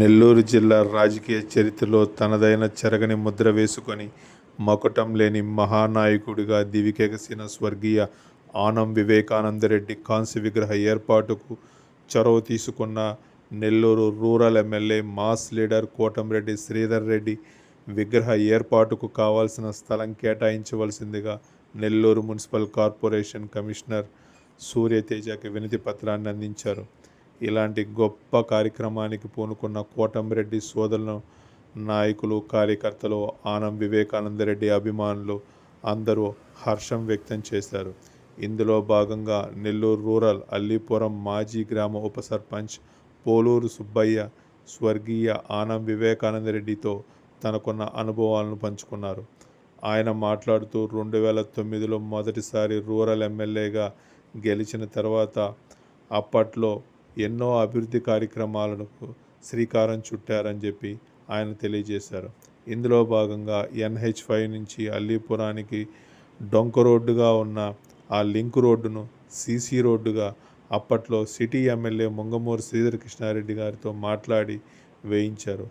నెల్లూరు జిల్లా రాజకీయ చరిత్రలో తనదైన చెరగని ముద్ర వేసుకొని మకుటం లేని మహానాయకుడిగా దివికెగసిన స్వర్గీయ ఆనం వివేకానందరెడ్డి కాంస్య విగ్రహ ఏర్పాటుకు చొరవ తీసుకున్న Nellore rural MLA mass leader Kotamreddy Sridhar Reddy విగ్రహ ఏర్పాటుకు కావాల్సిన స్థలం కేటాయించవలసిందిగా నెల్లూరు మున్సిపల్ కార్పొరేషన్ కమిషనర్ సూర్యతేజకి వినతి పత్రాన్ని అందించారు. ఇలాంటి గొప్ప కార్యక్రమానికి పూనుకున్న కోటంరెడ్డి సోదరులను నాయకులు కార్యకర్తలు ఆనం వివేకానందరెడ్డి అభిమానులు అందరూ హర్షం వ్యక్తం చేశారు. ఇందులో భాగంగా నెల్లూరు రూరల్ అల్లీపురం మాజీ గ్రామ ఉప సర్పంచ్ పోలూరు సుబ్బయ్య స్వర్గీయ ఆనం వివేకానందరెడ్డితో తనకున్న అనుభవాలను పంచుకున్నారు. ఆయన మాట్లాడుతూ రెండు వేల తొమ్మిదిలో మొదటిసారి రూరల్ ఎమ్మెల్యేగా గెలిచిన తర్వాత అప్పట్లో ఎన్నో అభివృద్ధి కార్యక్రమాలకు శ్రీకారం చుట్టారని చెప్పి ఆయన తెలియజేశారు. ఇందులో భాగంగా ఎన్హెచ్ ఫైవ్ నుంచి అల్లీపురానికి డొంక రోడ్డుగా ఉన్న ఆ లింక్ రోడ్డును సీసీ రోడ్డుగా అప్పట్లో సిటీ ఎమ్మెల్యే ముంగమూరు శ్రీధర్ కృష్ణారెడ్డి గారితో మాట్లాడి వేయించారు.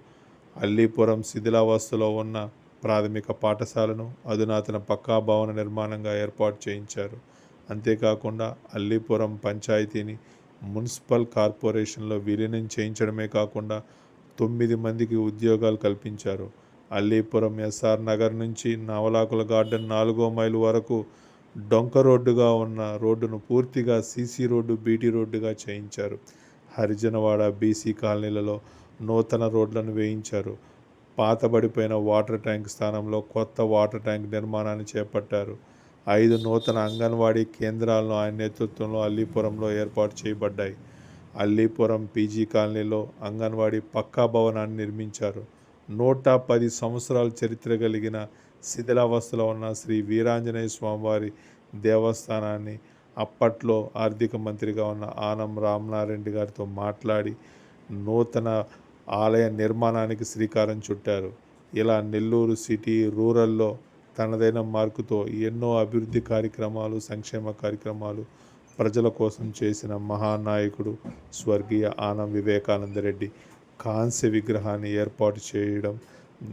అల్లీపురం శిథిలావస్థలో ఉన్న ప్రాథమిక పాఠశాలను అధునాతన పక్కా భవన నిర్మాణంగా ఏర్పాటు చేయించారు. అంతేకాకుండా అల్లీపురం పంచాయతీని మున్సిపల్ కార్పొరేషన్లో విలీనం చేయించడమే కాకుండా తొమ్మిది మందికి ఉద్యోగాలు కల్పించారు. అల్లీపురం ఎస్ఆర్ నగర్ నుంచి నవలాకుల గార్డెన్ నాలుగో మైలు వరకు డొంక రోడ్డుగా ఉన్న రోడ్డును పూర్తిగా సీసీ రోడ్డు బీటీ రోడ్డుగా చేయించారు. హరిజనవాడ బీసీ కాలనీలలో నూతన రోడ్లను వేయించారు. పాతబడిపోయిన వాటర్ ట్యాంక్ స్థానంలో కొత్త వాటర్ ట్యాంక్ నిర్మాణాన్ని చేపట్టారు. ఐదు నూతన అంగన్వాడీ కేంద్రాలను ఆయన నేతృత్వంలో అల్లీపురంలో ఏర్పాటు చేయబడ్డాయి. అల్లీపురం పీజీ కాలనీలో అంగన్వాడీ పక్కా భవనాన్ని నిర్మించారు. నూట పది సంవత్సరాల చరిత్ర కలిగిన శిథిలావస్థలో ఉన్న శ్రీ వీరాంజనేయ స్వామివారి దేవస్థానాన్ని అప్పట్లో ఆర్థిక మంత్రిగా ఉన్న ఆనం రామనారాయణ గారితో మాట్లాడి నూతన ఆలయ నిర్మాణానికి శ్రీకారం చుట్టారు. ఇలా నెల్లూరు సిటీ రూరల్లో తనదైన మార్కుతో ఎన్నో అభివృద్ధి కార్యక్రమాలు సంక్షేమ కార్యక్రమాలు ప్రజల కోసం చేసిన మహానాయకుడు స్వర్గీయ ఆనం వివేకానందరెడ్డి కాంస్య విగ్రహాన్ని ఏర్పాటు చేయడం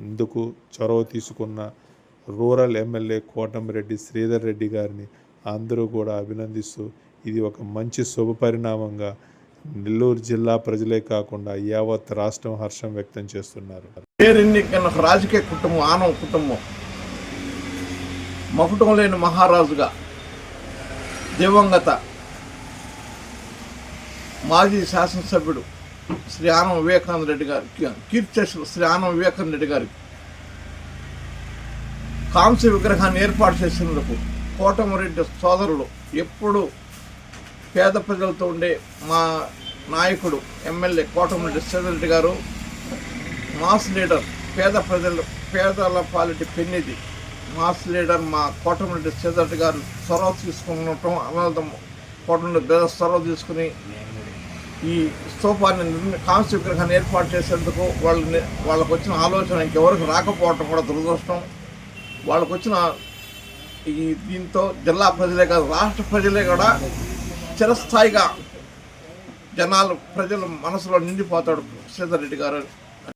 ఇందుకు చొరవ తీసుకున్న రూరల్ ఎమ్మెల్యే కోటమిరెడ్డి శ్రీధర్ రెడ్డి గారిని అందరూ కూడా అభినందిస్తూ ఇది ఒక మంచి శుభ పరిణామంగా నెల్లూరు జిల్లా ప్రజలే కాకుండా యావత్ రాష్ట్రం హర్షం వ్యక్తం చేస్తున్నారు. ఒక రాజకీయ కుటుంబం ఆనవ కుటుంబం మకుటం లేని మహారాజుగా దివంగత మాజీ శాసనసభ్యుడు శ్రీ ఆనం వివేకానంద రెడ్డి గారు కీర్తిశేషులు శ్రీ ఆనం వివేకానంద రెడ్డి గారికి కాంస్య విగ్రహాన్ని ఏర్పాటు చేసినందుకు కోటమరెడ్డి సోదరులు ఎప్పుడు పేద ప్రజలతో ఉండే మా నాయకుడు ఎమ్మెల్యే కోటమరెడ్డి శ్రీధర్ గారు మాస్ లీడర్ పేద ప్రజలు పేదల పాలిటి పెన్నిది మాస్ లీడర్ మా కోటమిరెడ్డి శ్రీధర్ గారు చొరవ తీసుకున్నటం అనంతం కోటమిరెడ్డి పేద చొరవ తీసుకుని ఈ స్తూపాన్ని నిర్మి కాంస్య విగ్రహాన్ని ఏర్పాటు చేసేందుకు వాళ్ళని వాళ్ళకు వచ్చిన ఆలోచన ఇంకెవరికి రాకపోవటం కూడా దురదృష్టం. వాళ్ళకు వచ్చిన ఈ దీంతో జిల్లా ప్రజలే కాదు రాష్ట్ర ప్రజలే కూడా చిరస్థాయిగా జనాలు ప్రజల మనసులో నిండిపోతాడు సీతారెడ్డి గారు.